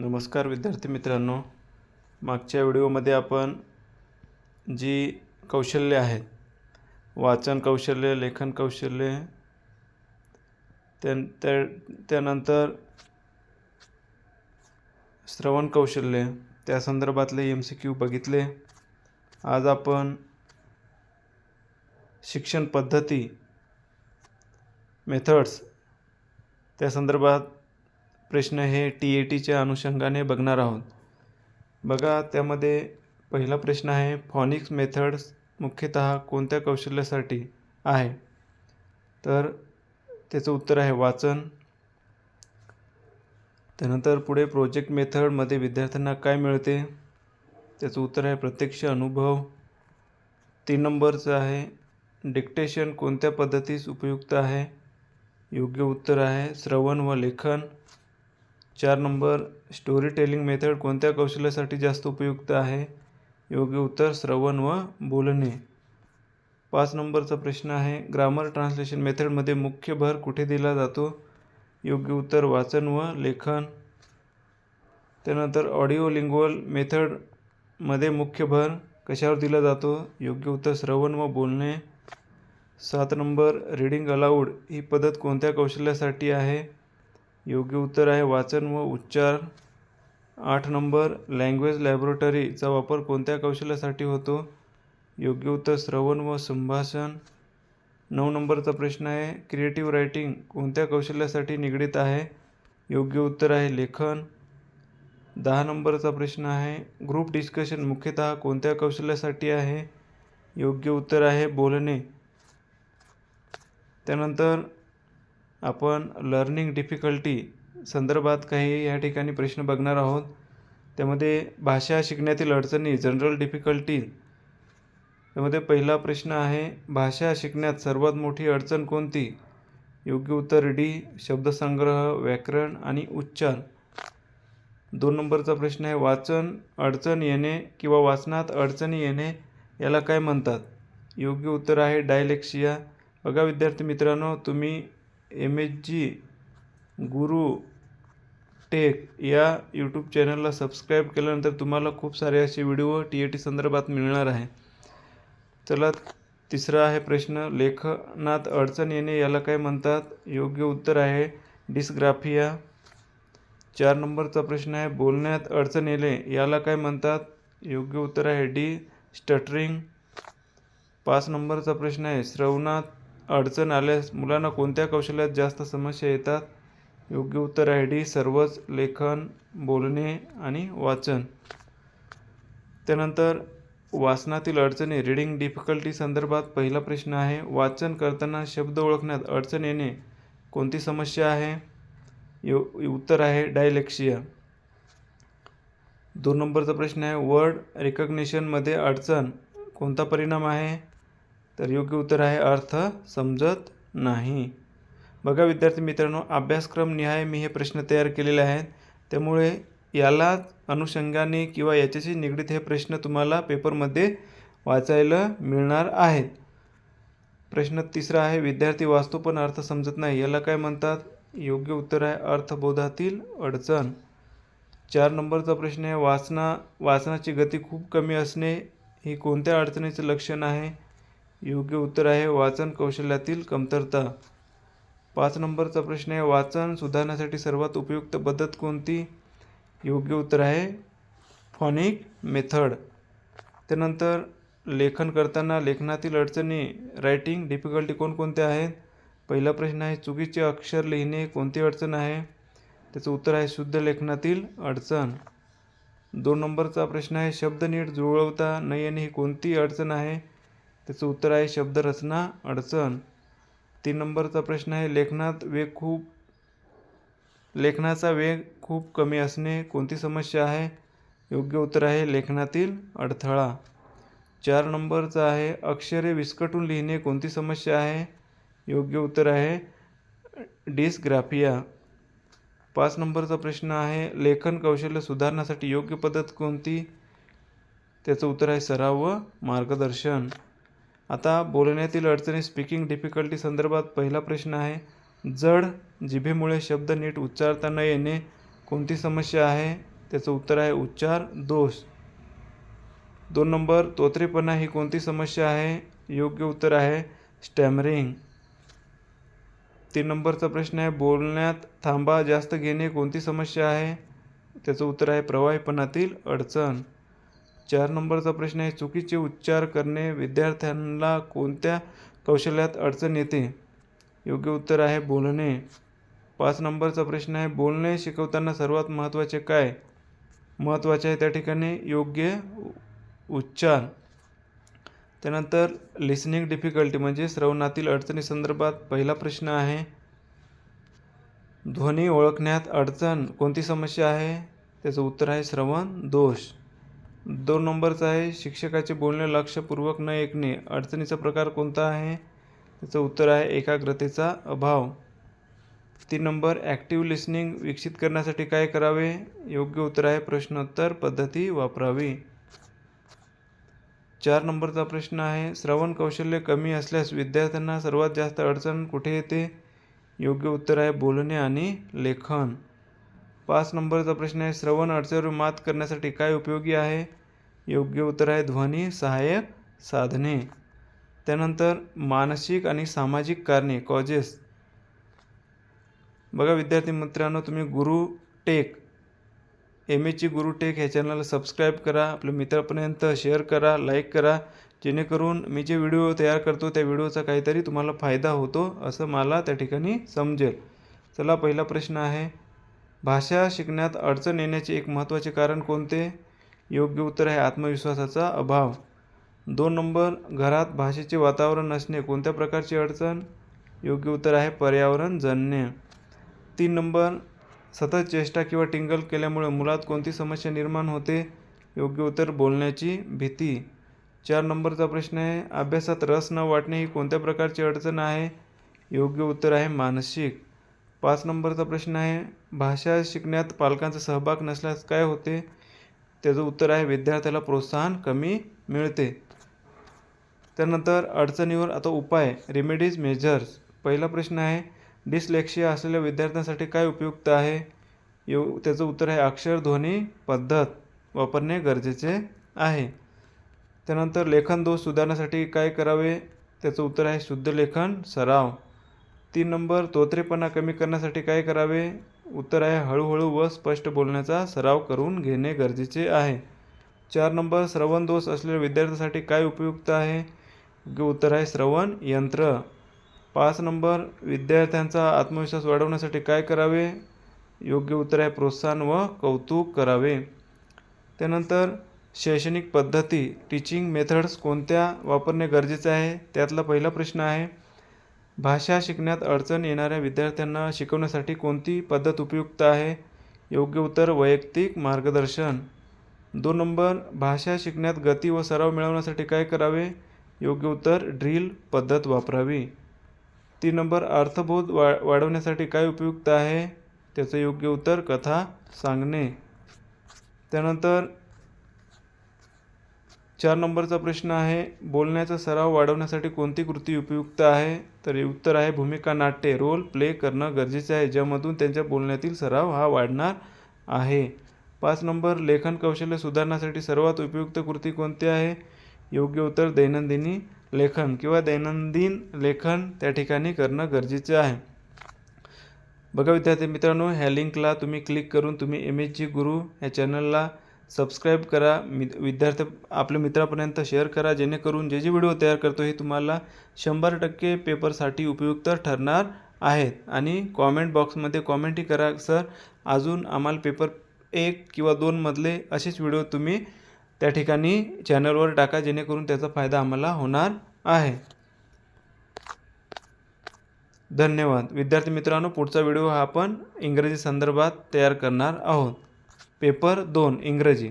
नमस्कार विद्यार्थी मित्रांनो. मागच्या व्हिडिओमध्ये आपण जी कौशल्य आहेत वाचन कौशल्य लेखन कौशल्य त्या त्या त्यानंतर श्रवण कौशल्य त्या संदर्भातले एम सी क्यू बघितले. आज आपण शिक्षण पद्धती मेथड्स त्या संदर्भात प्रश्न हे टी ए टीच्या अनुषंगाने बघणार आहोत. बघा त्यामध्ये पहिला प्रश्न आहे फॉनिक्स मेथड्स मुख्यतः कोणत्या कौशल्यासाठी आहे? तर त्याचं उत्तर आहे वाचन. त्यानंतर पुढे प्रोजेक्ट मेथडमध्ये विद्यार्थ्यांना काय मिळते? त्याचं उत्तर आहे प्रत्यक्ष अनुभव. तीन नंबरचं आहे डिक्टेशन कोणत्या पद्धतीस उपयुक्त आहे? योग्य उत्तर आहे श्रवण व लेखन. चार नंबर स्टोरी टेलिंग मेथड कोणत्या कौशल्यासाठी जास्त उपयुक्त आहे? योग्य उत्तर श्रवण व बोलणे. पाच नंबरचा प्रश्न आहे ग्रामर ट्रान्सलेशन मेथडमध्ये मुख्य भर कुठे दिला जातो? योग्य उत्तर वाचन व लेखन. त्यानंतर ऑडिओ लिंग्वल मेथडमध्ये मुख्य भर कशावर दिला जातो? योग्य उत्तर श्रवण व बोलणे. सात नंबर रीडिंग अलाउड ही पद्धत कोणत्या कौशल्यासाठी आहे? योग्य उत्तर आहे. वाचन व उच्चार. आठ नंबर लँग्वेज लॅबोरेटरीचा वापर कोणत्या कौशल्यासाठी होतो? योग्य उत्तर श्रवण व संभाषण. नऊ नंबरचा प्रश्न आहे क्रिएटिव्ह रायटिंग कोणत्या कौशल्यासाठी निगडीत आहे? योग्य उत्तर आहे लेखन. दहा नंबरचा प्रश्न आहे ग्रुप डिस्कशन मुख्यतः कोणत्या कौशल्यासाठी आहे? योग्य उत्तर आहे बोलणे. त्यानंतर आपण लर्निंग डिफिकल्टी संदर्भात काही या ठिकाणी प्रश्न बघणार आहोत. त्यामध्ये भाषा शिकण्यातील अडचणी जनरल डिफिकल्टी त्यामध्ये पहिला प्रश्न आहे भाषा शिकण्यात सर्वात मोठी अडचण कोणती? योग्य उत्तर डी शब्दसंग्रह व्याकरण आणि उच्चार. दोन नंबरचा प्रश्न आहे वाचन अडचण येणे किंवा वाचनात अडचणी येणे याला काय म्हणतात? योग्य उत्तर आहे डायलेक्शिया बघा विद्यार्थी मित्रांनो तुम्ही एम एच जी गुरु टेक या यूट्यूब चॅनलला सबस्क्राईब केल्यानंतर तुम्हाला खूप सारे असे व्हिडिओ टी ए टी संदर्भात मिळणार आहे. चला तिसरा आहे प्रश्न. लेखनात अडचण येणे याला काय म्हणतात? योग्य उत्तर आहे डिस्ग्राफिया चार नंबरचा प्रश्न आहे. बोलण्यात अडचण येणे याला काय म्हणतात? योग्य उत्तर आहे डी. स्टटरिंग. पाच नंबरचा प्रश्न आहे. श्रवणात अडचण आल्यास मुलांना कोणत्या कौशल्यात जास्त समस्या येतात? योग्य उत्तर आहे डी सर्वच लेखन बोलणे आणि वाचन. त्यानंतर वाचनातील अडचणी. रीडिंग डिफिकल्टी संदर्भात पहिला प्रश्न आहे वाचन करताना शब्द ओळखण्यात अडचण येणे कोणती समस्या आहे? यो उत्तर आहे डायलेक्शिया दोन नंबरचा प्रश्न आहे वर्ड रिकग्निशनमध्ये अडचण कोणता परिणाम आहे? तर योग्य उत्तर आहे अर्थ समजत नाही. बघा विद्यार्थी मित्रांनो अभ्यासक्रम निहाय मी हे प्रश्न तयार केलेले आहेत. त्यामुळे याला अनुषंगाने किंवा याच्याशी निगडीत हे प्रश्न तुम्हाला पेपरमध्ये वाचायला मिळणार आहेत. प्रश्न तिसरा आहे विद्यार्थी वाचतो पण अर्थ समजत नाही. याला काय म्हणतात? योग्य उत्तर आहे अर्थबोधातील अडचण. चार नंबरचा प्रश्न आहे वाचना वाचनाची गती खूप कमी असणे ही कोणत्या अडचणीचं लक्षण आहे? योग्य उत्तर आहे वाचन कौशल्यातील कमतरता. पाच नंबरचा प्रश्न आहे वाचन सुधारण्यासाठी सर्वात उपयुक्त पद्धत कोणती? योग्य उत्तर आहे फॉनिक मेथड. त्यानंतर लेखन करताना लेखनातील अडचणी रायटिंग डिफिकल्टी कोणकोणत्या आहेत? पहिला प्रश्न आहे चुकीचे अक्षर लिहिणे कोणती अडचण आहे? त्याचं उत्तर आहे शुद्ध लेखनातील अडचण. दोन नंबरचा प्रश्न आहे शब्द नीट जुळवता न येणे ही कोणती अडचण आहे? त्याचं उत्तर आहे शब्दरचना अडचण. तीन नंबरचा प्रश्न आहे लेखनात वेग खूप लेखनाचा वेग खूप कमी असणे कोणती समस्या आहे? योग्य उत्तर आहे लेखनातील अडथळा. चार नंबरचा आहे अक्षरे विस्कटून लिहिणे कोणती समस्या आहे? योग्य उत्तर आहे डिस्ग्राफिया. पाच नंबरचा प्रश्न आहे लेखन कौशल्य सुधारण्यासाठी योग्य पद्धत कोणती? त्याचं उत्तर आहे सराव व मार्गदर्शन. आता बोलण्यातील अडचणी स्पीकिंग डिफिकल्टी संदर्भात पहिला प्रश्न आहे. जड जिभेमुळे शब्द नीट उच्चारता न येणे कोणती समस्या आहे? त्याचं उत्तर आहे उच्चार दोष. दोन नंबर तोत्रेपणा ही कोणती समस्या आहे? योग्य उत्तर आहे स्टॅमरिंग. तीन नंबरचा प्रश्न आहे बोलण्यात थांबा जास्त घेणे कोणती समस्या आहे? त्याचं उत्तर आहे प्रवाहीपणातील अडचण. चार नंबरचा प्रश्न आहे चुकीचे उच्चार करणे विद्यार्थ्यांना कोणत्या कौशल्यात अडचण येते? योग्य उत्तर आहे बोलणे. पाच नंबरचा प्रश्न आहे बोलणे शिकवताना सर्वात महत्त्वाचे काय? महत्त्वाचे आहे त्या ठिकाणी योग्य उच्चार. त्यानंतर लिसनिंग डिफिकल्टी म्हणजे श्रवणातील अडचणी संदर्भात पहिला प्रश्न आहे. ध्वनी ओळखण्यात अडचण कोणती समस्या आहे? त्याचं उत्तर आहे श्रवण दोष. दोन नंबरचा आहे शिक्षकाचे बोलणे लक्षपूर्वक न ऐकणे. अडचणीचा प्रकार कोणता आहे? त्याचं उत्तर आहे एकाग्रतेचा अभाव. तीन नंबर ॲक्टिव्ह लिसनिंग विकसित करण्यासाठी काय करावे? योग्य उत्तर आहे प्रश्नोत्तर पद्धती वापरावी. चार नंबरचा प्रश्न आहे श्रवण कौशल्य कमी असल्यास विद्यार्थ्यांना सर्वात जास्त अडचण कुठे येते? योग्य उत्तर आहे बोलणे आणि लेखन. पाच नंबरचा प्रश्न आहे. श्रवण अडचणीवर मात करण्यासाठी काय उपयोगी आहे? योग्य उत्तर आहे ध्वनी सहाय्यक साधने. त्यानंतर मानसिक आणि सामाजिक कारणे कॉजेस बघा विद्यार्थी मित्रांनो तुम्ही Guru tech M H Guru tech ह्या चॅनलला सबस्क्राईब करा. आपल्या मित्रापर्यंत शेअर करा लाईक करा. जेणेकरून मी जे व्हिडिओ तयार करतो त्या व्हिडिओचा काहीतरी तुम्हाला फायदा होतो असं मला त्या ठिकाणी समजेल. चला पहिला प्रश्न आहे. भाषा शिकण्यात अडचण येण्याचे एक महत्त्वाचे कारण कोणते? योग्य उत्तर आहे आत्मविश्वासाचा अभाव. दोन नंबर घरात भाषेचे वातावरण नसणे कोणत्या प्रकारची अडचण? योग्य उत्तर आहे पर्यावरण पर्यावरणजन्य तीन नंबर सतत चेष्टा किंवा टिंगल केल्यामुळे मुलात कोणती समस्या निर्माण होते? योग्य उत्तर बोलण्याची भीती. चार नंबरचा प्रश्न आहे अभ्यासात रस न वाटणे ही कोणत्या प्रकारची अडचण आहे? योग्य उत्तर आहे मानसिक. पाच नंबरचा प्रश्न आहे भाषा शिकण्यात पालकांचा सहभाग नसल्यास काय होते? त्याचं उत्तर आहे विद्यार्थ्याला प्रोत्साहन कमी मिळते. त्यानंतर अडचणीवर आता उपाय रेमेडीज मेजर्स पहिला प्रश्न आहे डिसलेक्शिया असलेल्या विद्यार्थ्यांसाठी काय उपयुक्त आहे? यो त्याचं उत्तर आहे अक्षरध्वनी पद्धत वापरणे गरजेचे आहे. त्यानंतर लेखन दोष सुधारण्यासाठी काय करावे? त्याचं उत्तर आहे शुद्ध लेखन सराव. तीन नंबर तोत्रेपणा कमी करण्यासाठी काय करावे? उत्तर आहे हळूहळू व स्पष्ट बोलण्याचा सराव करून घेणे गरजेचे आहे. चार नंबर श्रवण दोष असलेल्या विद्यार्थ्यांसाठी काय उपयुक्त आहे? उत्तर आहे श्रवण यंत्र. पाच नंबर विद्यार्थ्यांचा आत्मविश्वास वाढवण्यासाठी काय करावे? योग्य उत्तर आहे प्रोत्साहन व कौतुक करावे. त्यानंतर शैक्षणिक पद्धती टीचिंग मेथड्स कोणत्या वापरणे गरजेचे आहे? त्यातला पहिला प्रश्न आहे भाषा शिकण्यात अडचण येणाऱ्या विद्यार्थ्यांना शिकवण्यासाठी कोणती पद्धत उपयुक्त आहे? योग्य उत्तर वैयक्तिक मार्गदर्शन. दोन नंबर भाषा शिकण्यात गती व सराव मिळवण्यासाठी काय करावे? योग्य उत्तर ड्रिल पद्धत वापरावी. तीन नंबर अर्थबोध वा वाढवण्यासाठी काय उपयुक्त आहे? त्याचं योग्य उत्तर कथा सांगणे. त्यानंतर चार नंबरचा प्रश्न आहे बोलण्याचा सराव वाढवण्यासाठी कोणती कृती उपयुक्त आहे? तर उत्तर आहे भूमिका नाट्य रोल प्ले करणं गरजेचं आहे ज्यामधून त्यांच्या बोलण्यातील सराव हा वाढणार आहे. पाच नंबर लेखन कौशल्य सुधारण्यासाठी सर्वात उपयुक्त कृती कोणती आहे? योग्य उत्तर दैनंदिनी लेखन किंवा दैनंदिन लेखन त्या ठिकाणी करणं गरजेचे आहे. बघा विद्यार्थी मित्रांनो ह्या लिंकला तुम्ही क्लिक करून तुम्ही एम एच जी गुरु ह्या चॅनलला सबस्क्राईब करा मि विद्यार्थी आपल्या मित्रापर्यंत शेअर करा जेणेकरून जे जे व्हिडिओ तयार करतो हे तुम्हाला शंभर टक्के पेपरसाठी उपयुक्त ठरणार आहेत. आणि कॉमेंट बॉक्समध्ये कॉमेंटही करा सर अजून आम्हाला पेपर एक किंवा दोनमधले असेच व्हिडिओ तुम्ही त्या ठिकाणी चॅनलवर टाका जेणेकरून त्याचा फायदा आम्हाला होणार आहे. धन्यवाद. विद्यार्थी मित्रांनो पुढचा व्हिडिओ हा आपण इंग्रजी संदर्भात तयार करणार आहोत. पेपर दोन इंग्रजी.